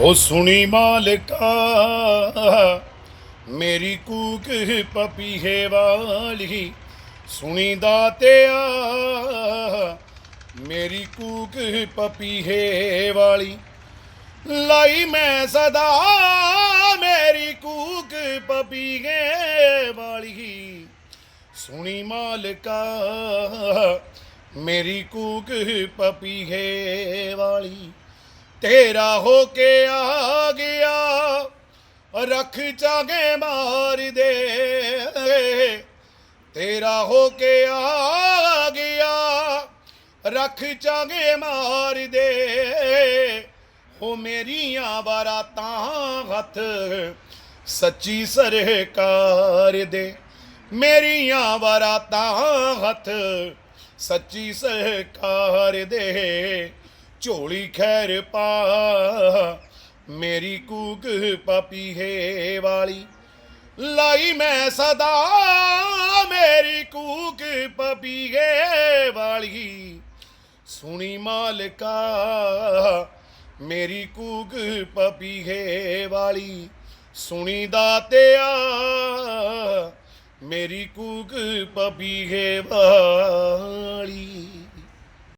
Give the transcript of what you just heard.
ਉਹ ਸੁਣੀ ਮਾਲਕਾ, ਮੇਰੀ ਕੂਕ ਪਪੀਹੇ ਵਾਲੀ ਸੁਣੀ ਦਾਤਿਆ ਮੇਰੀ ਕੂਕ ਪਪੀਹੇ ਵਾਲੀ। ਲਾਈ ਮੈਂ ਸਦਾ ਮੇਰੀ ਕੂਕ ਪਪੀਹੇ ਵਾਲੀ। ਸੁਣੀ ਮਾਲਕਾ, ਮੇਰੀ ਕੂਕ ਪਪੀਹੇ ਵਾਲੀ। ਤੇਰਾ ਹੋ ਕੇ ਆ ਗਿਆ, ਰੱਖ ਚਾਗੇ ਮਾਰ ਦੇ। ਤੇਰਾ ਹੋ ਕੇ ਆ ਗਿਆ, ਰੱਖ ਚਾਗੇ ਮਾਰ ਦੇ। ਹੋ ਮੇਰੀਆਂ ਬਰਾਤਾਂ ਹੱਥ ਸੱਚੀ ਸਰਕਾਰ ਦੇ। ਮੇਰੀਆਂ ਬਰਾਤਾਂ ਹੱਥ ਸੱਚੀ ਸਰਕਾਰ ਦੇ। ਝੋਲੀ ਖੈਰ ਪਾ। ਮੇਰੀ ਕੂਕ ਪਪੀਹੇ ਵਾਲੀ, ਲਾਈ ਮੈਂ ਸਦਾ। ਮੇਰੀ ਕੂਕ ਪਪੀਹੇ ਵਾਲੀ, ਸੁਣੀ ਮਾਲਕਾ, ਮੇਰੀ ਕੂਕ ਪਪੀਹੇ ਵਾਲੀ, ਸੁਣੀ ਦਾਤਿਆ। ਮੇਰੀ ਕੂਕ ਪਪੀਹੇ ਵਾਲੀ।